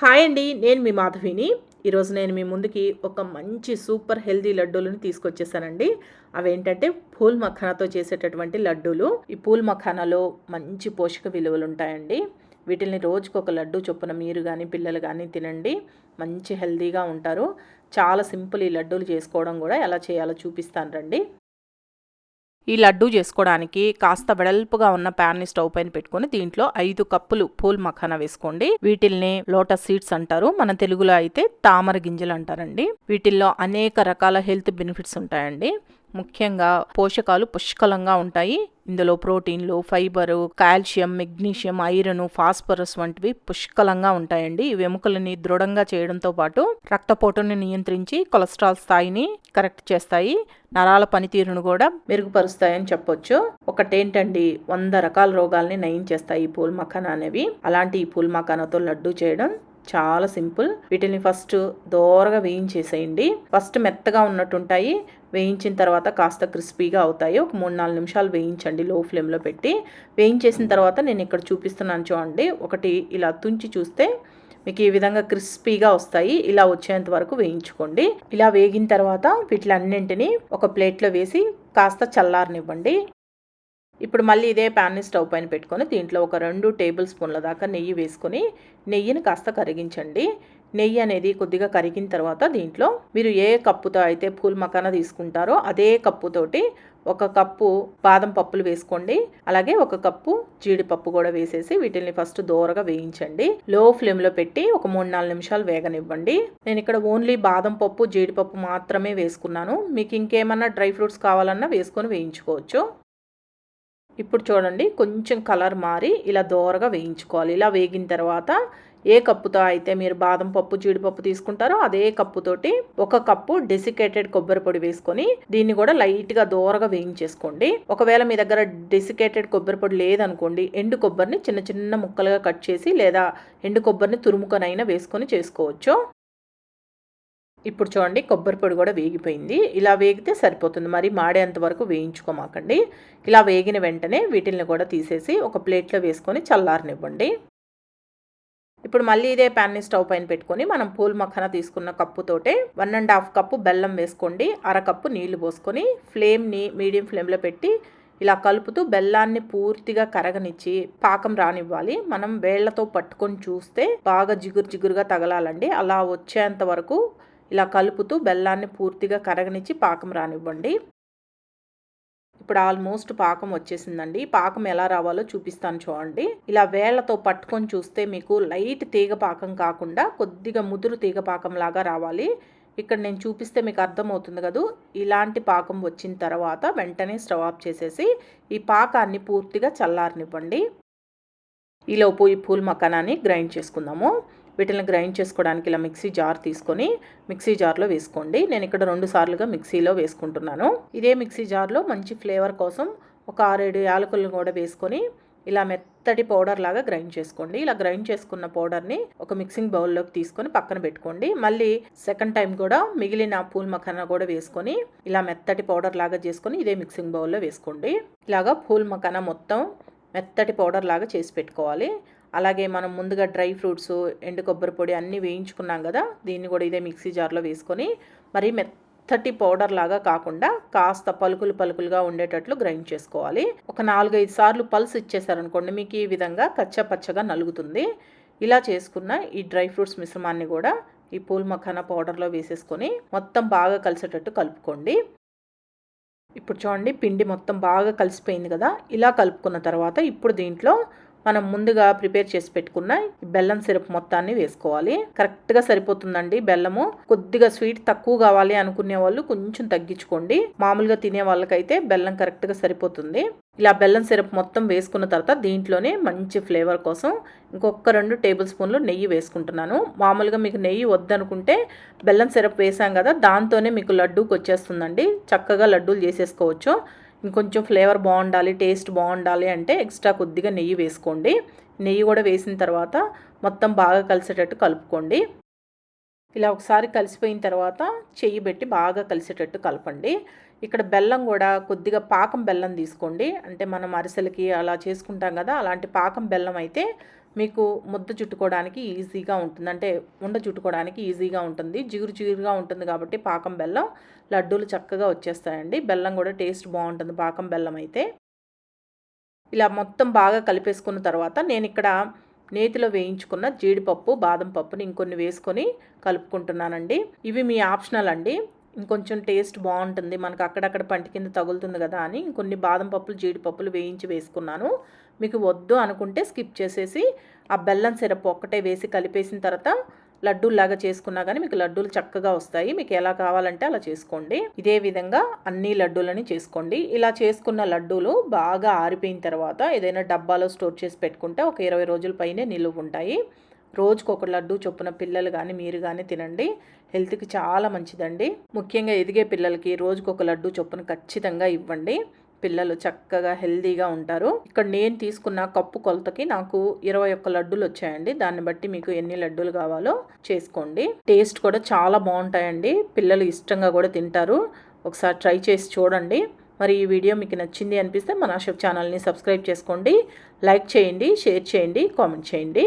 Hi అండి నేను మీ మాధవిని. ఈరోజు నేను మీ ముందుకి ఒక మంచి సూపర్ హెల్దీ లడ్డూలను తీసుకొచ్చేసానండి. అవేంటంటే పూల్ మఖానాతో చేసేటటువంటి లడ్డూలు. ఈ పూల్ మఖానాలో మంచి పోషక విలువలు ఉంటాయండి. వీటిని రోజుకు ఒక లడ్డు చొప్పున మీరు కానీ పిల్లలు కానీ తినండి. మంచి హెల్దీగా ఉంటారు. చాలా సింపుల్ ఈ లడ్డూలు చేసుకోవడం కూడా ఎలా చేయాలో చూపిస్తాను రండి. ఈ లడ్డూ చేసుకోవడానికి కాస్త వెడల్పుగా ఉన్న ప్యాన్ని స్టవ్ పైన పెట్టుకొని దీంట్లో ఐదు కప్పులు పూల్ మఖానా వేసుకోండి. వీటిల్ని లోటస్ సీడ్స్ అంటారు. మన తెలుగులో అయితే తామర గింజలు అంటారండి. వీటిల్లో అనేక రకాల హెల్త్ బెనిఫిట్స్ ఉంటాయండి. ముఖ్యంగా పోషకాలు పుష్కలంగా ఉంటాయి. ఇందులో ప్రోటీన్లు fibre calcium magnesium iron phosphorus వంటివి పుష్కలంగా ఉంటాయండి. ఇవి ఎముకలని దృఢంగా చేయడంతో పాటు రక్తపోటుని నియంత్రించి కొలెస్ట్రాల్ స్థాయిని కరెక్ట్ చేస్తాయి. నరాల పనితీరును కూడా మెరుగుపరుస్తాయని చెప్పొచ్చు. ఒకటేంటండి వంద రకాల రోగాల్ని నయం చేస్తాయి ఈ పూల్ మఖానా అనేవి. అలాంటి ఈ పూల్ మఖానాతో లడ్డు చేయడం చాలా సింపుల్. వీటిని ఫస్ట్ దోరగా వేయించేసేయండి. ఫస్ట్ మెత్తగా ఉన్నట్టుంటాయి. వేయించిన తర్వాత కాస్త క్రిస్పీగా అవుతాయి. ఒక మూడు నాలుగు నిమిషాలు వేయించండి లో ఫ్లేమ్లో పెట్టి. వేయించేసిన తర్వాత నేను ఇక్కడ చూపిస్తున్నాను చూడండి. ఒకటి ఇలా తుంచి చూస్తే మీకు ఈ విధంగా క్రిస్పీగా వస్తాయి. ఇలా వచ్చేంత వరకు వేయించుకోండి. ఇలా వేగిన తర్వాత వీటిలన్నింటినీ ఒక ప్లేట్లో వేసి కాస్త చల్లారనివ్వండి. ఇప్పుడు మళ్ళీ ఇదే ప్యాన్ని స్టవ్ పైన పెట్టుకొని దీంట్లో ఒక రెండు టేబుల్ స్పూన్ల దాకా నెయ్యి వేసుకొని నెయ్యిని కాస్త కరిగించండి. నెయ్యి అనేది కొద్దిగా కరిగిన తర్వాత దీంట్లో మీరు ఏ కప్పుతో అయితే పూల్ మకాన తీసుకుంటారో అదే కప్పుతోటి ఒక కప్పు బాదం పప్పులు వేసుకోండి. అలాగే ఒక కప్పు జీడిపప్పు కూడా వేసేసి వీటిని ఫస్ట్ దూరగా వేయించండి. లో ఫ్లేమ్లో పెట్టి ఒక మూడు నాలుగు నిమిషాలు వేగనివ్వండి. నేను ఇక్కడ ఓన్లీ బాదం పప్పు జీడిపప్పు మాత్రమే వేసుకున్నాను. మీకు ఇంకేమన్నా డ్రై ఫ్రూట్స్ కావాలన్నా వేసుకొని వేయించుకోవచ్చు. ఇప్పుడు చూడండి కొంచెం కలర్ మారి ఇలా దోరగా వేయించుకోవాలి. ఇలా వేగిన తర్వాత ఏ కప్పుతో అయితే మీరు బాదం పప్పు జీడిపప్పు తీసుకుంటారో అదే కప్పుతోటి ఒక కప్పు డెసికేటెడ్ కొబ్బరి పొడి వేసుకొని దీన్ని కూడా లైట్గా దూరగా వేయించేసుకోండి. ఒకవేళ మీ దగ్గర డెసికేటెడ్ కొబ్బరి పొడి లేదనుకోండి ఎండు కొబ్బరిని చిన్న చిన్న ముక్కలుగా కట్ చేసి లేదా ఎండు కొబ్బరిని తురుముకొనైనా వేసుకొని చేసుకోవచ్చు. ఇప్పుడు చూడండి కొబ్బరి పొడి కూడా వేగిపోయింది. ఇలా వేగితే సరిపోతుంది. మరి మాడేంత వరకు వేయించుకోమాకండి. ఇలా వేగిన వెంటనే వీటిల్ని కూడా తీసేసి ఒక ప్లేట్లో వేసుకొని చల్లారనివ్వండి. ఇప్పుడు మళ్ళీ ఇదే ప్యాన్ని స్టవ్ పైన పెట్టుకొని మనం పూల్ మక్కన తీసుకున్న కప్పుతోటే వన్ అండ్ హాఫ్ కప్పు బెల్లం వేసుకోండి. అరకప్పు నీళ్ళు పోసుకొని ఫ్లేమ్ని మీడియం ఫ్లేమ్లో పెట్టి ఇలా కలుపుతూ బెల్లాన్ని పూర్తిగా కరగనిచ్చి పాకం రానివ్వాలి. మనం వేళ్ళతో పట్టుకొని చూస్తే బాగా జిగురు జిగురుగా తగలాలండి. అలా వచ్చేంత వరకు ఇలా కలుపుతూ బెల్లాన్ని పూర్తిగా కరగనిచ్చి పాకం రానివ్వండి. ఇప్పుడు ఆల్మోస్ట్ పాకం వచ్చేసిందండి. పాకం ఎలా రావాలో చూపిస్తాను చూడండి. ఇలా వేళ్ళతో పట్టుకొని చూస్తే మీకు లైట్ తీగ పాకం కాకుండా కొద్దిగా ముదురు తీగ పాకం లాగా రావాలి. ఇక్కడ నేను చూపిస్తే మీకు అర్థమవుతుంది కదా? ఇలాంటి పాకం వచ్చిన తర్వాత వెంటనే స్టవ్ ఆఫ్ చేసేసి ఈ పాకాన్ని పూర్తిగా చల్లారనివ్వండి. ఈలోపు ఈ పూల్ మకానాన్ని గ్రైండ్ చేసుకుందాము. వీటిని గ్రైండ్ చేసుకోవడానికి ఇలా మిక్సీ జార్ తీసుకొని మిక్సీ జార్లో వేసుకోండి. నేను ఇక్కడ రెండు సార్లుగా మిక్సీలో వేసుకుంటున్నాను. ఇదే మిక్సీ జార్లో మంచి ఫ్లేవర్ కోసం ఒక ఆరేడు యాలకులను కూడా వేసుకొని ఇలా మెత్తటి పౌడర్ లాగా గ్రైండ్ చేసుకోండి. ఇలా గ్రైండ్ చేసుకున్న పౌడర్ని ఒక మిక్సింగ్ బౌల్లోకి తీసుకొని పక్కన పెట్టుకోండి. మళ్ళీ సెకండ్ టైం కూడా మిగిలిన పూల్ మఖానా కూడా వేసుకొని ఇలా మెత్తటి పౌడర్ లాగా చేసుకొని ఇదే మిక్సింగ్ బౌల్లో వేసుకోండి. ఇలాగా పూల్ మఖానా మొత్తం మెత్తటి పౌడర్ లాగా చేసి పెట్టుకోవాలి. అలాగే మనం ముందుగా డ్రై ఫ్రూట్స్ ఎండు కొబ్బరి పొడి అన్నీ వేయించుకున్నాం కదా దీన్ని కూడా ఇదే మిక్సీ జార్లో వేసుకొని మరి మెత్తటి పౌడర్ లాగా కాకుండా కాస్త పలుకులు పలుకులుగా ఉండేటట్లు గ్రైండ్ చేసుకోవాలి. ఒక నాలుగైదు సార్లు పల్స్ ఇచ్చేసారనుకోండి మీకు ఈ విధంగా కచ్చపచ్చగా నలుగుతుంది. ఇలా చేసుకున్న ఈ డ్రై ఫ్రూట్స్ మిశ్రమాన్ని కూడా ఈ పూల్ మఖానా పౌడర్లో వేసేసుకొని మొత్తం బాగా కలిసేటట్టు కలుపుకోండి. ఇప్పుడు చూడండి పిండి మొత్తం బాగా కలిసిపోయింది కదా ఇలా కలుపుకున్న తర్వాత ఇప్పుడు దీంట్లో మనం ముందుగా ప్రిపేర్ చేసి పెట్టుకున్న బెల్లం సిరప్ మొత్తాన్ని వేసుకోవాలి. కరెక్ట్గా సరిపోతుందండి బెల్లము. కొద్దిగా స్వీట్ తక్కువ కావాలి అనుకునే వాళ్ళు కొంచెం తగ్గించుకోండి. మామూలుగా తినే వాళ్ళకైతే బెల్లం కరెక్ట్గా సరిపోతుంది. ఇలా బెల్లం సిరప్ మొత్తం వేసుకున్న తర్వాత దీంట్లోనే మంచి ఫ్లేవర్ కోసం ఇంకొక రెండు టేబుల్ స్పూన్లు నెయ్యి వేసుకుంటున్నాను. మామూలుగా మీకు నెయ్యి వద్దనుకుంటే బెల్లం సిరప్ వేసాం కదా దాంతోనే మీకు లడ్డూకి వచ్చేస్తుందండి చక్కగా లడ్డూలు చేసేసుకోవచ్చు. ఇంకొంచెం ఫ్లేవర్ బాగుండాలి టేస్ట్ బాగుండాలి అంటే ఎక్స్ట్రా కొద్దిగా నెయ్యి వేసుకోండి. నెయ్యి కూడా వేసిన తర్వాత మొత్తం బాగా కలిసేటట్టు కలుపుకోండి. ఇలా ఒకసారి కలిసిపోయిన తర్వాత చెయ్యి పెట్టి బాగా కలిసేటట్టు కలపండి. ఇక్కడ బెల్లం కూడా కొద్దిగా పాకం బెల్లం తీసుకోండి. అంటే మనం అరిసెలకి అలా చేసుకుంటాం కదా అలాంటి పాకం బెల్లం అయితే మీకు ముద్ద చుట్టుకోవడానికి ఈజీగా ఉంటుంది. అంటే ఉండ చుట్టుకోవడానికి ఈజీగా ఉంటుంది. జిగురు జిగురుగా ఉంటుంది కాబట్టి పాకం బెల్లం లడ్డూలు చక్కగా వచ్చేస్తాయండి. బెల్లం కూడా టేస్ట్ బాగుంటుంది పాకం బెల్లం అయితే. ఇలా మొత్తం బాగా కలిపేసుకున్న తర్వాత నేను ఇక్కడ నేతిలో వేయించుకున్న జీడిపప్పు బాదం పప్పుని ఇంకొన్ని వేసుకొని కలుపుకుంటున్నానండి. ఇవి మీ ఆప్షనల్ అండి. ఇంకొంచెం టేస్ట్ బాగుంటుంది. మనకు అక్కడక్కడ పంటి కింద తగులుతుంది కదా అని ఇంకొన్ని బాదం పప్పులు జీడిపప్పులు వేయించి వేసుకున్నాను. మీకు వద్దు అనుకుంటే స్కిప్ చేసేసి ఆ బెల్లం సిరప్ ఒక్కటే వేసి కలిపేసిన తర్వాత లడ్డూల్లాగా చేసుకున్నా కానీ మీకు లడ్డూలు చక్కగా వస్తాయి. మీకు ఎలా కావాలంటే అలా చేసుకోండి. ఇదే విధంగా అన్ని లడ్డూలని చేసుకోండి. ఇలా చేసుకున్న లడ్డూలు బాగా ఆరిపోయిన తర్వాత ఏదైనా డబ్బాలో స్టోర్ చేసి పెట్టుకుంటే ఒక ఇరవై రోజుల పైనే నిలువ ఉంటాయి. రోజుకు ఒక లడ్డు చొప్పున పిల్లలు కానీ మీరు కానీ తినండి. హెల్త్కి చాలా మంచిదండి. ముఖ్యంగా ఎదిగే పిల్లలకి రోజుకు ఒక లడ్డు చొప్పున ఖచ్చితంగా ఇవ్వండి. పిల్లలు చక్కగా హెల్దీగా ఉంటారు. ఇక్కడ నేను తీసుకున్న కప్పు కొలతకి నాకు ఇరవై ఒక్క లడ్డూలు వచ్చాయండి. దాన్ని బట్టి మీకు ఎన్ని లడ్డూలు కావాలో చేసుకోండి. టేస్ట్ కూడా చాలా బాగుంటాయండి. పిల్లలు ఇష్టంగా కూడా తింటారు. ఒకసారి ట్రై చేసి చూడండి. మరి ఈ వీడియో మీకు నచ్చింది అనిపిస్తే మన షెఫ్ ఛానల్ని సబ్స్క్రైబ్ చేసుకోండి. లైక్ చేయండి షేర్ చేయండి కామెంట్ చేయండి.